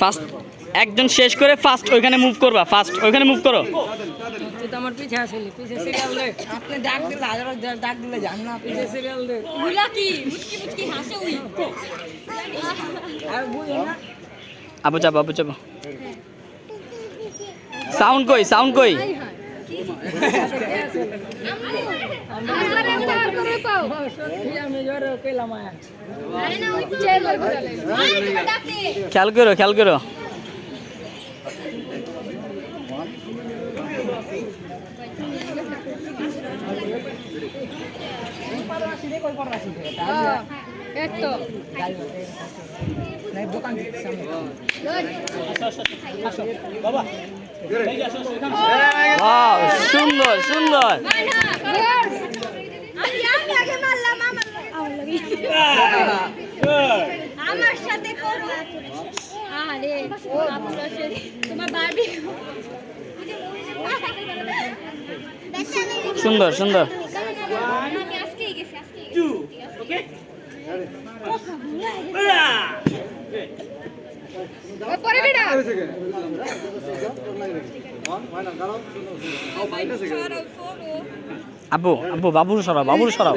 First একজন শেষ করে ফার্স্ট ওইখানে মুভ করবা ফার্স্ট ওইখানে মুভ করো। আবু চাপো আবু চাপো সাউন্ড কই সাউন্ড কই? খেয়াল করো খেয়াল করো। নাই দোকান সুন্দর সুন্দর। সুন্দর সুন্দর। সরো সরো আবু আবু বাবুর সরাও। বাবুর সরাও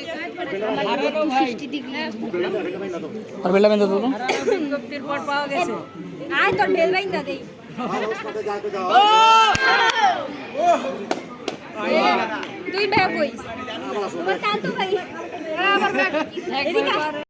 আরে হারানো ভাই আর বেলা বেঁধে তো। হারানো বিজ্ঞপ্তির পর পাওয়া গেছে আয় তোর বেল বাইন্দা দেই তুই ভাই। তোমার তো আয়।